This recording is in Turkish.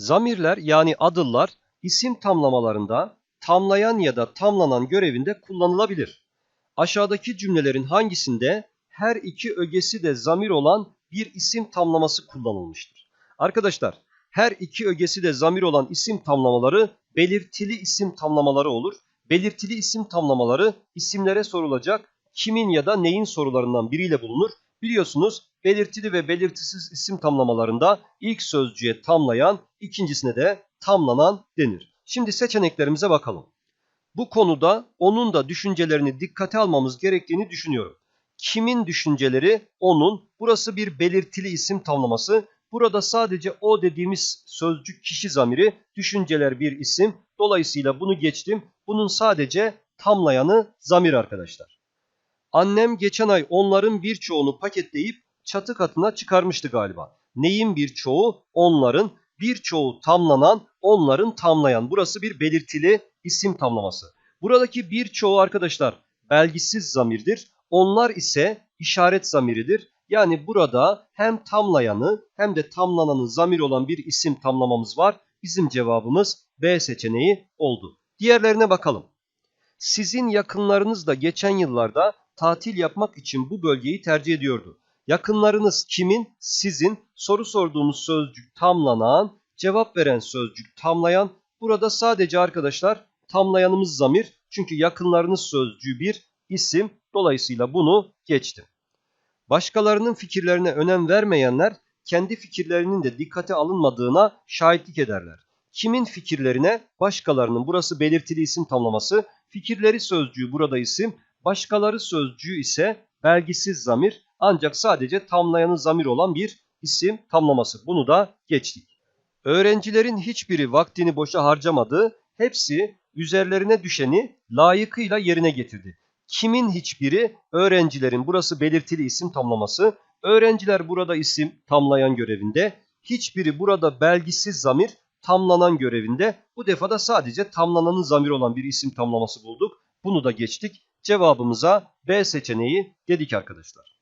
Zamirler yani adıllar isim tamlamalarında tamlayan ya da tamlanan görevinde kullanılabilir. Aşağıdaki cümlelerin hangisinde her iki ögesi de zamir olan bir isim tamlaması kullanılmıştır? Arkadaşlar her iki ögesi de zamir olan isim tamlamaları belirtili isim tamlamaları olur. Belirtili isim tamlamaları isimlere sorulacak kimin ya da neyin sorularından biriyle bulunur. Biliyorsunuz belirtili ve belirtisiz isim tamlamalarında ilk sözcüğe tamlayan, ikincisine de tamlanan denir. Şimdi seçeneklerimize bakalım. Bu konuda onun da düşüncelerini dikkate almamız gerektiğini düşünüyorum. Kimin düşünceleri? Onun. Burası bir belirtili isim tamlaması. Burada sadece o dediğimiz sözcük kişi zamiri, düşünceler bir isim. Dolayısıyla bunu geçtim. Bunun sadece tamlayanı zamir arkadaşlar. Annem geçen ay onların birçoğunu paketleyip çatı katına çıkarmıştı galiba. Neyin birçoğu? Onların. Birçoğu tamlanan, onların tamlayan. Burası bir belirtili isim tamlaması. Buradaki birçoğu arkadaşlar belgisiz zamirdir. Onlar ise işaret zamiridir. Yani burada hem tamlayanı hem de tamlananı zamir olan bir isim tamlamamız var. Bizim cevabımız B seçeneği oldu. Diğerlerine bakalım. Sizin yakınlarınız da geçen yıllarda tatil yapmak için bu bölgeyi tercih ediyordu. Yakınlarınız kimin? Sizin. Soru sorduğumuz sözcük tamlanan, cevap veren sözcük tamlayan. Burada sadece arkadaşlar tamlayanımız zamir. Çünkü yakınlarınız sözcüğü bir isim. Dolayısıyla bunu geçtim. Başkalarının fikirlerine önem vermeyenler kendi fikirlerinin de dikkate alınmadığına şahitlik ederler. Kimin fikirlerine? Başkalarının. Burası belirtili isim tamlaması. Fikirleri sözcüğü burada isim. Başkaları sözcüğü ise belgisiz zamir. Ancak sadece tamlayanı zamir olan bir isim tamlaması. Bunu da geçtik. Öğrencilerin hiçbiri vaktini boşa harcamadı. Hepsi üzerlerine düşeni layıkıyla yerine getirdi. Kimin hiçbiri? Öğrencilerin. Burası belirtili isim tamlaması. Öğrenciler burada isim tamlayan görevinde. Hiçbiri burada belgisiz zamir tamlanan görevinde. Bu defada sadece tamlananın zamir olan bir isim tamlaması bulduk. Bunu da geçtik. Cevabımıza B seçeneği dedik arkadaşlar.